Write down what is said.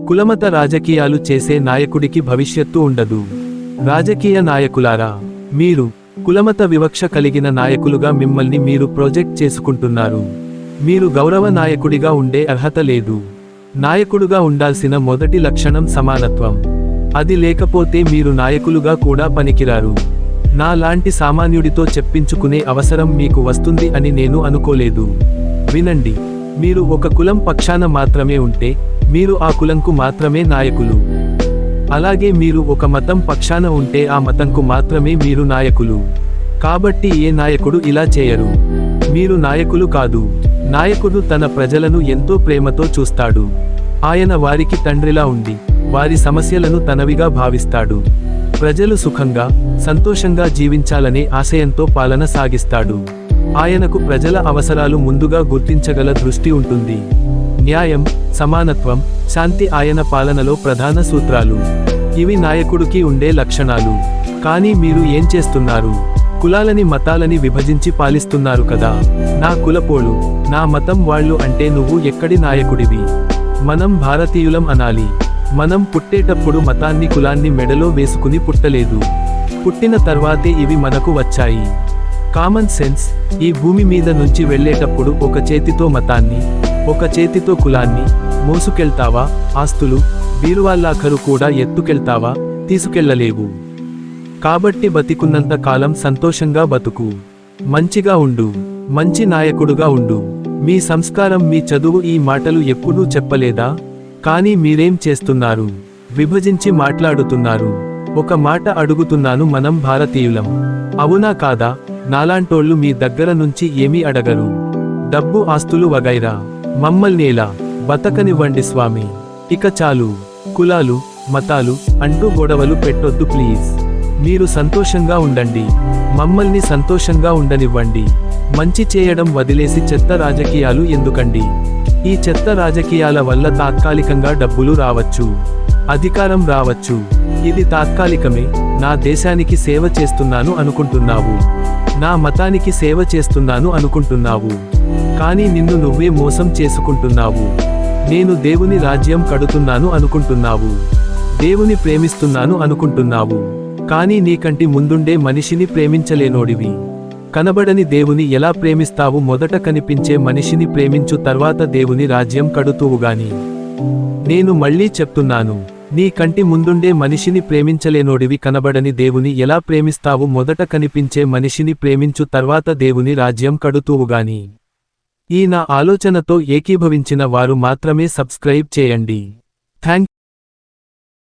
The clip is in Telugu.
కులమత రాజకీయాలు చేసే నాయకుడికి భవిష్యత్తు ఉండదు. రాజకీయ నాయకులారా మీరు కులమత వివక్ష కలిగిన నాయకులుగా మిమ్మల్ని మీరు ప్రొజెక్ట్ చేసుకుంటున్నారు. మీరు గౌరవ నాయకుడిగా ఉండే అర్హత లేదు. నాయకుడుగా ఉండాల్సిన మొదటి లక్షణం సమానత్వం. అది లేకపోతే మీరు నాయకులుగా కూడా పనికిరారు. నా లాంటి సామాన్యుడితో చెప్పించుకునే అవసరం మీకు వస్తుంది అని నేను అనుకోలేదు. వినండి. మీరు ఒక కులం పక్షాన మాత్రమే ఉంటే మీరు ఆ కులంకు మాత్రమే నాయకులు. అలాగే మీరు ఒక మతం పక్షాన ఉంటే ఆ మతంకు మాత్రమే మీరు నాయకులు. కాబట్టి ఏ నాయకుడు ఇలా చేయరు. మీరు నాయకులు కాదు. నాయకుడు తన ప్రజలను ఎంతో ప్రేమతో చూస్తాడు. ఆయన వారికి తండ్రిలా ఉండి వారి సమస్యలను తనవిగా భావిస్తాడు. ప్రజలు సుఖంగా సంతోషంగా జీవించాలనే ఆశయంతో పాలన సాగిస్తాడు. ఆయనకు ప్రజల అవసరాలు ముందుగా గుర్తించగల దృష్టి ఉంటుంది. న్యాయం సమానత్వం శాంతి ఆయన పాలనలో ప్రధాన సూత్రాలు. ఇవి నాయకుడికి ఉండే లక్షణాలు. కానీ మీరు ఏం చేస్తున్నారు? కులాలని మతాలని విభజించి పాలిస్తున్నారు కదా. నా కులపోలు నా మతం వాళ్ళు అంటే నువ్వు ఎక్కడి నాయకుడివి? మనం భారతీయులం అనాలి. మనం పుట్టేటప్పుడు మతాన్ని కులాన్ని మెడలో వేసుకుని పుట్టలేదు. పుట్టిన తర్వాతే ఇవి మనకు వచ్చాయి. కామన్ సెన్స్ ఈ భూమి మీద నుంచి వెళ్ళేటప్పుడు ఒక చేతితో మతాన్ని ఒక చేతితో కులాన్ని మోసుకెళ్తావా? ఆస్తులు బీరువాళ్ళాఖరు కూడా ఎత్తుకెళ్తావా? తీసుకెళ్ళలేవు. కాబట్టి బతికున్నంత కాలం సంతోషంగా బతుకు. మంచిగా ఉండు. మంచి నాయకుడుగా ఉండు. మీ సంస్కారం మీ చదువు ఈ మాటలు ఎప్పుడూ చెప్పలేదా? కానీ మీరేం చేస్తున్నారు? విభజించి మాట్లాడుతున్నారు. ఒక మాట అడుగుతున్నాను మనం భారతీయులం. అవునా కాదా? నాలాంటోళ్ళు మీ దగ్గర నుంచి ఏమీ అడగరు. డబ్బు ఆస్తులు వగైరా. మమ్మల్నేలా బతకనివ్వండి స్వామి. ఇక చాలు. కులాలు మతాలు అంటూ గొడవలు పెట్టొద్దు ప్లీజ్. మీరు సంతోషంగా ఉండండి. మమ్మల్ని సంతోషంగా ఉండనివ్వండి. మంచి చేయడం వదిలేసి చెత్త రాజకీయాలు ఎందుకండి? ఈ చెత్త రాజకీయాల వల్ల తాత్కాలికంగా డబ్బులు రావచ్చు. అధికారం రావచ్చు. ఇది తాత్కాలికమే. నా దేశానికి సేవ చేస్తున్నాను అనుకుంటున్నావు. నా మతానికి సేవ చేస్తున్నాను అనుకుంటున్నావు. కానీ నిన్ను నువ్వే మోసం చేసుకుంటున్నావు. నేను దేవుని రాజ్యం కడుతున్నాను అనుకుంటున్నావు. దేవుని ప్రేమిస్తున్నాను అనుకుంటున్నావు. కానీ నీకంటి ముందుండే మనిషిని ప్రేమించలేనోడివి. కనబడని దేవుని ఎలా ప్రేమిస్తావు? మొదట కనిపించే మనిషిని ప్రేమించు తర్వాత దేవుని రాజ్యం కడుతువుగాని. నేను మళ్ళీ చెప్తున్నాను. నీ కంటి ముందుండే మనిషిని ప్రేమించలేనోడివి కనబడని దేవుని ఎలా ప్రేమిస్తావు? మొదట కనిపించే మనిషిని ప్రేమించు తర్వాత దేవుని రాజ్యం కడుతూవుగాని. ఈ నా ఆలోచనతో ఏకీభవించిన వారు మాత్రమే సబ్స్క్రైబ్ చేయండి. థ్యాంక్